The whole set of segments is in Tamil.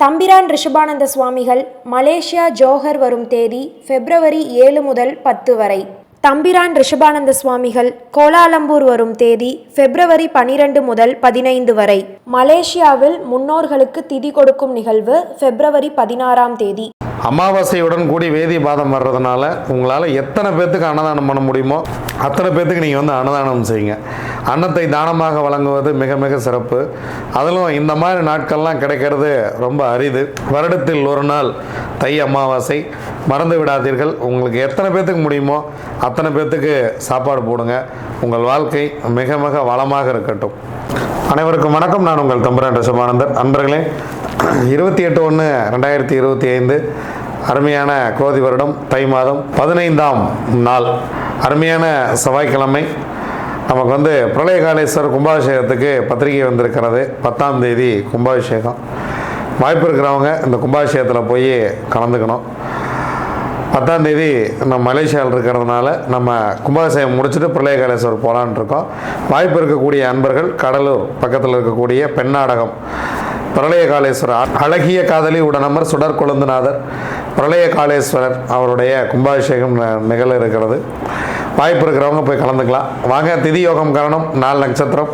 தம்பிரான் ரிஷபானந்த சுவாமிகள் மலேசியா ஜோஹர் வரும் தேதி பிப்ரவரி ஏழு முதல் பத்து வரை. தம்பிரான் ரிஷபானந்த சுவாமிகள் கோலாலம்பூர் வரும் தேதி பிப்ரவரி பனிரெண்டு முதல் பதினைந்து வரை. மலேசியாவில் முன்னோர்களுக்கு திதி கொடுக்கும் நிகழ்வு பிப்ரவரி பதினாறாம் தேதி. அமாவாசையுடன் கூடி வேதி பாதம் வர்றதுனால உங்களால் எத்தனை பேர்த்துக்கு அன்னதானம் பண்ண முடியுமோ அத்தனை பேர்த்துக்கு நீங்கள் வந்து அன்னதானம் செய்யுங்க. அன்னத்தை தானமாக வழங்குவது மிக மிக சிறப்பு. அதிலும் இந்த மாதிரி நாட்கள்லாம் கிடைக்கிறது ரொம்ப அரிது. வருடத்தில் ஒரு நாள் தை அமாவாசை. மறந்து விடாதீர்கள். உங்களுக்கு எத்தனை பேர்த்துக்கு முடியுமோ அத்தனை பேர்த்துக்கு சாப்பாடு போடுங்க. உங்கள் வாழ்க்கை மிக மிக வளமாக இருக்கட்டும். அனைவருக்கும் வணக்கம். நான் உங்கள் தம்புரான் ரிஷபானந்தர் அன்பர்களே இருபத்தி எட்டு ஒன்று ரெண்டாயிரத்தி இருபத்தி ஐந்து அருமையான குரோதி வருடம் தை மாதம் பதினைந்தாம் நாள். அருமையான செவ்வாய்க்கிழமை. நமக்கு வந்து பிரளயகாலேஸ்வரர் கும்பாபிஷேகத்துக்கு பத்திரிகை வந்திருக்கிறது. பத்தாம் தேதி கும்பாபிஷேகம். வாய்ப்பு இருக்கிறவங்க இந்த கும்பாபிஷேகத்தில் போய் கலந்துக்கணும். பத்தாம் தேதி நம்ம மலேசியாவில் இருக்கிறதுனால நம்ம கும்பாபிஷேகம் முடிச்சுட்டு பிரளயகாலேஸ்வரர் போகலான் இருக்கோம். வாய்ப்பு இருக்கக்கூடிய அன்பர்கள் கடலூர் பக்கத்தில் இருக்கக்கூடிய பெண்ணாடகம். பிரளய காலேஸ்வரர் அழகிய காதலி உடனமர் சுடர் கொழுந்துநாதர். பிரளய காலேஸ்வரர் அவருடைய கும்பாபிஷேகம் நிகழ இருக்கிறது. வாய்ப்பு இருக்கிறவங்க போய் கலந்துக்கலாம். வாங்க திதி யோகம் காரணம் நாலு நட்சத்திரம்.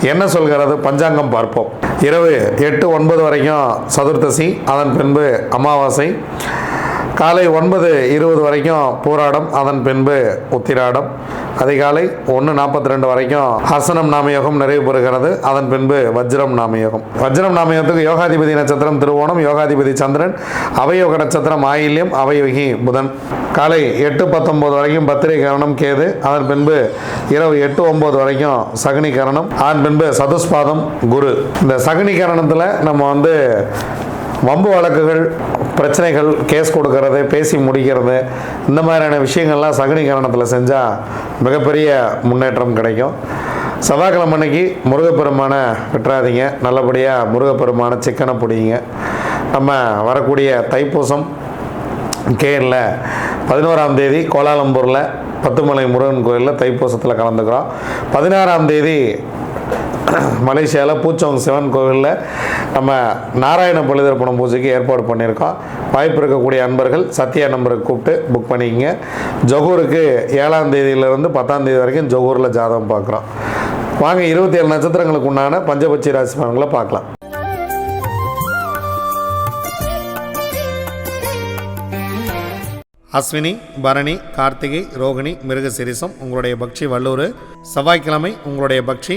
என்ன சொல்கிறது? பஞ்சாங்கம் பார்ப்போம். இரவு எட்டு ஒன்பது வரைக்கும் சதுர்த்தசி அதன் பின்பு அமாவாசை. காலை ஒன்பது இருபது வரைக்கும் பூராடம் அதன் பின்பு உத்திராடம். அதிகாலை ஒன்று நாற்பத்தி ரெண்டு வரைக்கும் ஹசனம் நாமயோகம் நிறைவு பெறுகிறது. அதன் பின்பு வஜ்ரம் நாமயோகம். வஜ்ரம் நாமயோகத்துக்கு யோகாதிபதி நட்சத்திரம் திருவோணம் யோகாதிபதி சந்திரன் அவயோக நட்சத்திரம் ஆயில்யம் அவயோகி புதன். காலை எட்டு பத்தொம்போது வரைக்கும் பத்திரை கரணம் கேது. அதன் பின்பு இரவு எட்டு ஒம்பது வரைக்கும் சகுனி கரணம். அதன் பின்பு சதுஸ்பாதம் குரு. இந்த சகுனி கரணத்தில் நம்ம வந்து வம்பு வழக்குகள் பிரச்சனைகள் கேஸ் கொடுக்கறது பேசி முடிக்கிறது இந்த மாதிரியான விஷயங்கள்லாம் சகுனி கரணத்தில் செஞ்சால் மிகப்பெரிய முன்னேற்றம் கிடைக்கும். செவ்வாய்க்கிழமை அன்னைக்கு முருகப்பெருமானை விட்டுறாதீங்க. நல்லபடியாக முருகப்பெருமானை சிக்கனை பிடிங்க. நம்ம வரக்கூடிய தைப்பூசம் கேரில் பதினோராம் தேதி கோலாலம்பூரில் பத்துமலை முருகன் கோயிலில் தைப்பூசத்தில் கலந்துக்கிறோம். பதினாறாம் தேதி மலேசியாவில் பூச்சவன் சிவன் கோவிலில் நம்ம நாராயண பலிதர்ப்பணம் பூஜைக்கு ஏற்பாடு பண்ணியிருக்கோம். வாய்ப்பு இருக்கக்கூடிய அன்பர்கள் சத்யா நம்பருக்கு கூப்பிட்டு புக் பண்ணிக்கங்க. ஜொகூருக்கு ஏழாம் தேதியிலேருந்து பத்தாம் தேதி வரைக்கும் ஜொகூரில் ஜாதகம் பார்க்குறோம். வாங்க இருபத்தி ஏழு நட்சத்திரங்களுக்கு உண்டான பஞ்சபட்சி ராசி பலன்களை பார்க்கலாம். அஸ்வினி பரணி கார்த்திகை ரோகிணி மிருகசிரிசம் உங்களுடைய பக்ஷி வல்லூர் செவ்வாய்க்கிழமை உங்களுடைய பக்ஷி.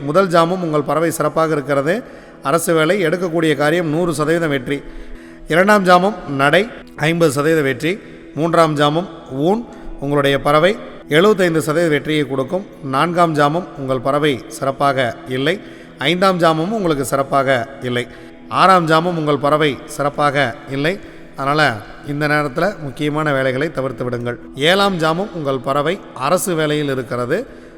முதல் ஜாமும் உங்கள் பறவை சிறப்பாக இருக்கிறது. அரசு வேலை எடுக்கக்கூடிய காரியம் நூறு சதவீதம் வெற்றி. இரண்டாம் ஜாமம் நடை ஐம்பது சதவீத வெற்றி. மூன்றாம் ஜாமம் ஊன் உங்களுடைய பறவை எழுபத்தைந்து சதவீத வெற்றியை கொடுக்கும். நான்காம் ஜாமம் உங்கள் பறவை சிறப்பாக இல்லை. ஐந்தாம் ஜாமமும் உங்களுக்கு சிறப்பாக இல்லை. ஆறாம் ஜாமம் உங்கள் பறவை சிறப்பாக இல்லை. அதனால் இந்த நேரத்தில் முக்கியமான வேலைகளை தவிர்த்து விடுங்கள். ஏழாம் ஜாமம் உங்கள் பறவை அரசு வேலையில் இருக்கிறது.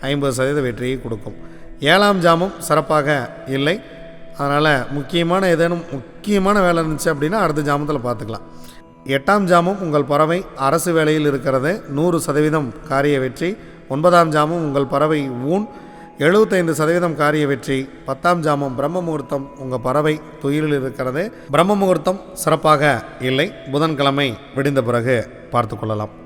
ஐம்பது சதவீத வெற்றியை கொடுக்கும். ஏழாம் ஜாமம் சிறப்பாக இல்லை. அதனால் முக்கியமான ஏதேனும் முக்கியமான வேலை இருந்துச்சு அப்படின்னா அடுத்த ஜாமத்தில் பார்த்துக்கலாம். எட்டாம் ஜாமம் உங்கள் பறவை அரசு வேலையில் இருக்கிறது. நூறு சதவீதம் காரிய வெற்றி. ஒன்பதாம் ஜாமம் உங்கள் பறவை ஊன். எழுபத்தைந்து சதவீதம் காரிய வெற்றி. பத்தாம் ஜாமம் பிரம்ம முகூர்த்தம் உங்கள் பறவை துயிலில் இருக்கிறது. பிரம்ம முகூர்த்தம் சிறப்பாக இல்லை. புதன்கிழமை விடிந்த பிறகு பார்த்து கொள்ளலாம்.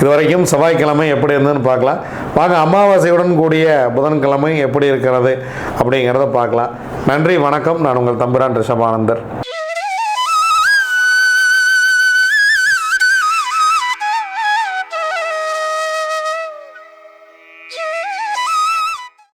இதுவரைக்கும் செவ்வாய்க்கிழமை எப்படி இருந்ததுன்னு பார்க்கலாம். வாங்க அமாவாசையுடன் கூடிய புதன்கிழமை எப்படி இருக்கிறது அப்படிங்கிறத பார்க்கலாம். நன்றி வணக்கம். நான் உங்கள் தம்பிரான் ரிஷபானந்தர்.